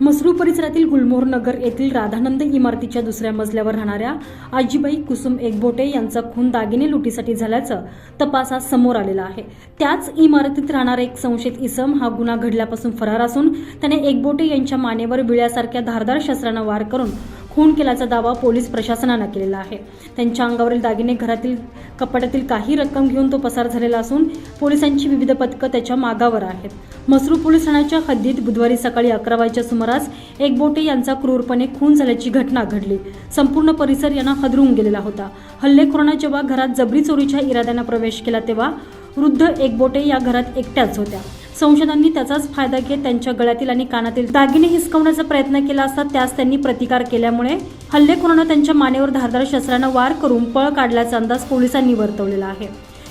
मसरू परिसरातील गुलमोहर नगर येथील राधानंद इमारतीच्या दुसऱ्या मजल्यावर राहणाऱ्या आजीबाई कुसुम एकबोटे यांचा खून दागिने लुटीसाठी झाल्याचं तपासात समोर आलेलं आहे. त्याच इमारतीत राहणारा एक संशयित इसम हा गुन्हा घडल्यापासून फरार असून त्याने एकबोटे यांच्या मानेवर विळ्यासारख्या धारदार शस्त्रानं वार करून खून केल्याचा दावा पोलीस प्रशासनानं केलेला आहे. त्यांच्या अंगावरील दागिने घरातील कपाटातील काही रक्कम घेऊन तो पसार झालेला असून पोलिसांची विविध पथकं त्याच्या मागावर आहेत. मसरूळ पोलीस ठाण्याच्या हद्दीत बुधवारी सकाळी अकरा वाजेच्या सुमारास एक बोटे यांचा क्रूरपणे खून झाल्याची घटना घडली. संपूर्ण परिसर यांना हदरून गेलेला होता. हल्लेखोरांना जेव्हा घरात जबरी चोरीच्या इराद्यानं प्रवेश केला तेव्हा वृद्ध एकबोटे या घरात एकट्याच होत्या. संशोधांनी त्याचाच फायदा घेत त्यांच्या गळ्यातील आणि कानातील दागिने हिसकवण्याचा प्रयत्न केला असता त्यास त्यांनी प्रतिकार केल्यामुळे हल्लेखोरांना त्यांच्या मानेवर धारदार शस्त्रानं वार करून पळ काढल्याचा अंदाज पोलिसांनी वर्तवलेला आहे.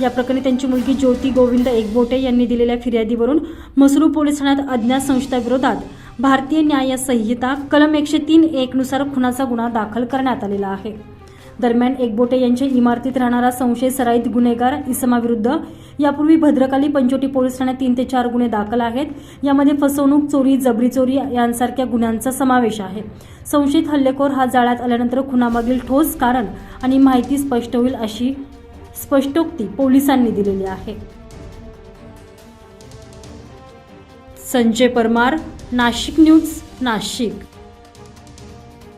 या प्रकरणी त्यांची मुलगी ज्योती गोविंद एकबोटे यांनी दिलेल्या फिर्यादीवरून मसरू पोलीस ठाण्यात अज्ञात संस्थेविरोधात भारतीय न्याय संहिता कलम एकशे तीन एकनुसार खुनाचा गुन्हा दाखल करण्यात आलेला आहे. दरम्यान एकबोटे यांच्या इमारतीत राहणारा संशय सराईत गुन्हेगार इसमाविरुद्ध यापूर्वी भद्रकाली पंचोटी पोलीस ठाण्यात तीन ते चार गुन्हे दाखल आहेत. यामध्ये फसवणूक चोरी जबरी चोरी यांसारख्या गुन्ह्यांचा समावेश आहे. संशयित हल्लेखोर हा जाळ्यात आल्यानंतर खुनामागील ठोस कारण आणि माहिती स्पष्ट होईल अशी स्पष्टोक्ती पोलिसांनी दिलेली आहे. संजय परमार नाशिक न्यूज नाशिक.